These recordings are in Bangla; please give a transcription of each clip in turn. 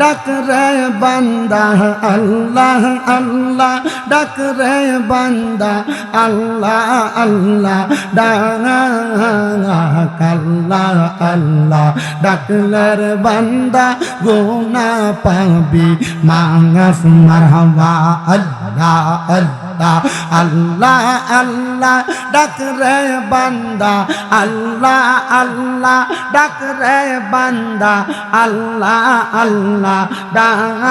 ডাক রে বান্দা, আল্লাহ আল্লাহ, ডাক রে বান্দা, আল্লাহ আল্লাহ, ডাক, আল্লাহ আল্লাহ ডাকলের বান্দা গোনা পাবি মাঙাস মারহাবা, আল্লাহ আল্লাহ। আল্লাহ আল্লাহ, ডাক রে বান্দা, আল্লাহ আল্লাহ, ডাক রে বান্দা, আল্লাহ আল্লাহ, ডাক,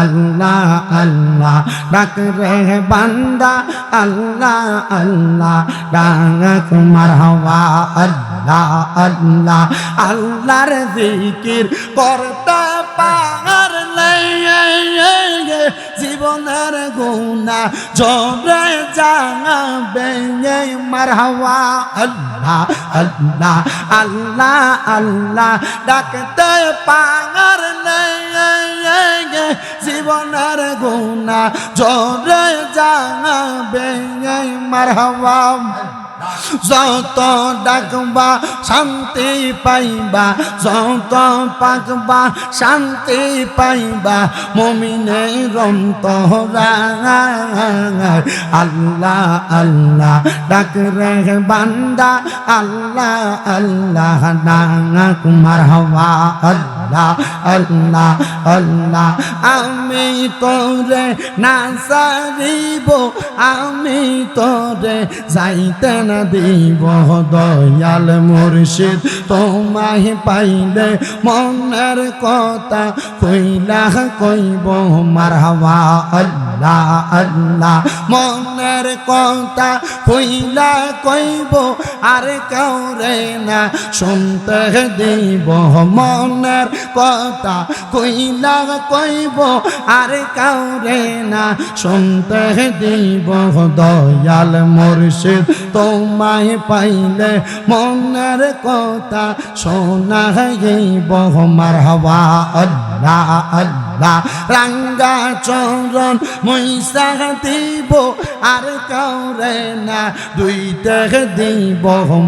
আল্লাহ আল্লাহ, ডাক রে বান্দা, আল্লাহ আল্লাহ, ডাক, মারহাবা, আল্লাহ আল্লাহ, আল্লাহর জিকির করতে পার জীবনের গুণা জবে যাবে মারহাওয়া আল্লাহ আল্লাহ আল্লাহ আল্লাহ, ডাকতে নেই জীবনের গুণা জবে যাবে মারহাওয়া যত ডাকবা, শান্তি পাইবা। যত পাকবা, শান্তি পাইবা। মমিনে রন্ত আল্লাহ আল্লাহ ডাক রে বান্দা, আল্লাহ আল্লাহ ডাক হওয়া আল্লাহ আল্লাহ আমি তোরে না সারিব আমি তোরে যাইতে না দিব। দয়াল মুর্শিদ, তোমায় পাইলে মনের কথা কইলা কইব। মারহাবা আল্লাহ। আল্লাহ মনের কথা কইলা কইব, আর কাউরে না শুনতে দিব। মনের কথা কইলা কইব, আর কাউরে না শুনতে দিব। দয়াল মুর্শিদ, তোমায় পাইলে মনের কথা শোনা বহ মারহাবা, আল্লাহ আল্লাহ। রাঙ্গা চরণ মৈসা দিব, আর কাউরে না। দুইটা দিব,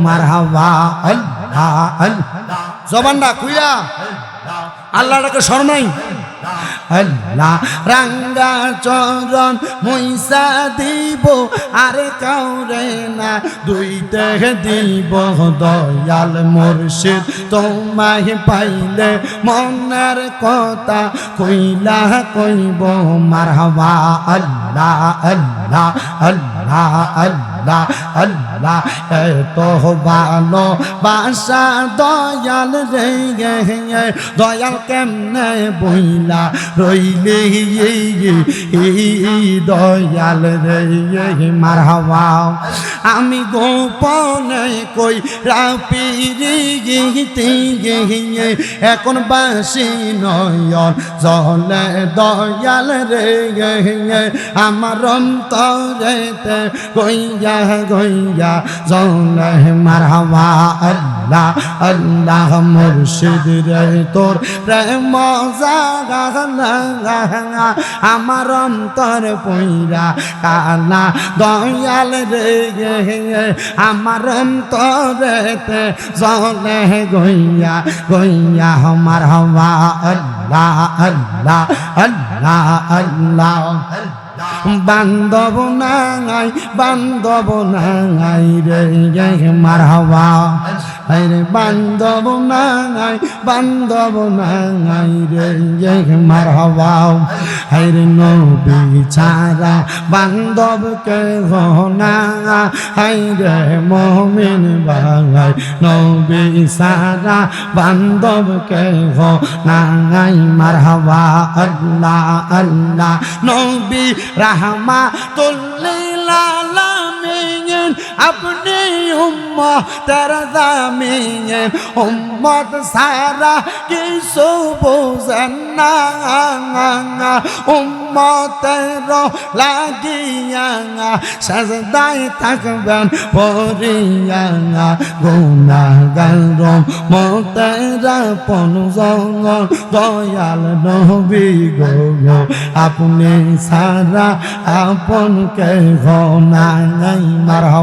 মারহাবা। আল্লাহ আল্লাহ। জবানটা কুইয়া আল্লাহটাকে স্মরণাই আল্লাহ, রাঙ্গা চরণ মৈসা দিব, আর কাউরে না দুইটা দিব। দয়াল মুর্শিদ, তোমায় পাইলে মনের কথা কইলা কইব, মারহাবা আল্লাহ আল্লাহ আল্লাহ আল্লাহ। আল্লাহ এত ভালো বাসা দয়াল রে দয়াল কেমনে বইলা রইলে দয়াল রে মারহাবা আমি গোপনে কই রাপিরি গিতে গিয়ে এখন বাসি নয়ন জলে দয়াল রে আমার অন্তরেতে গইয়া গইয়া জলে মারহাবা আল্লাহ আল্লাহ মুর্শিদ রে তোর প্রেম আমার অন্তর পইরা কানা দয়াল রে, আমার অন্তরেতে জলে গইয়া গইয়া আমার হওয়া আল্লাহ আল্লাহ আল্লাহ আল্লাহ। বান্ধব নাই বান্ধব নাই রে মার হওয়া রে, বান্ধব নাই বান্ধব নাই রে মার হওয়া রে নবী ছাড়া বান্ধব কে না। হাই রে মমিন বাঙাই নবী সারা বান্ধব কে নাই হওয়া আল্লাহ আল্লাহ, নবী রাহমা তুল্লিল अपनी उम्मत रजा में उम्मत सारा की सुबुजना उम्मत रो लागिया सजदाई तकबन पोरिया গুণাগারম মতেরা পনজঙ্গ দয়াল নবী গগ আপনি সারা আপন কে ঘনাই মার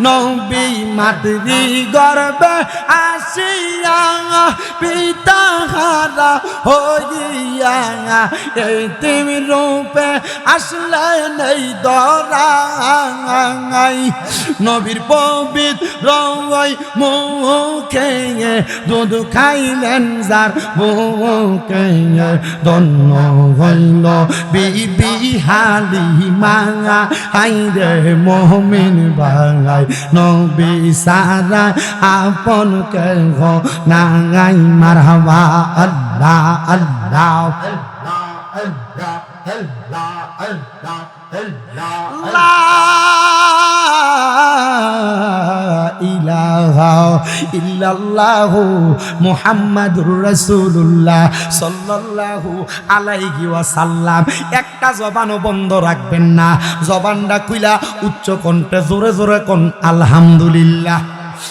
নবী মাতৃ গর্বে আসিয়া পিতা হারা হইয়া এই তিমি রূপে আসলে নেই দরাই নবীর পবিত রঙই মুখে দুধ খাইলেন, যার মুখে দন্ন হইল বিবি হালি মাঙা আইরে মোহমিন বাঙাই নবী সারা আপন কে গো নাঙাই মারহাবা আল্লাহ আল্লাহ ইলাহা ইল্লাল্লাহু মুহাম্মাদুর একটা জবানও বন্ধ রাখবেন না। জবানটা কইলা উচ্চ কণ্ঠে জোরে জোরে কোন, আলহামদুলিল্লাহ।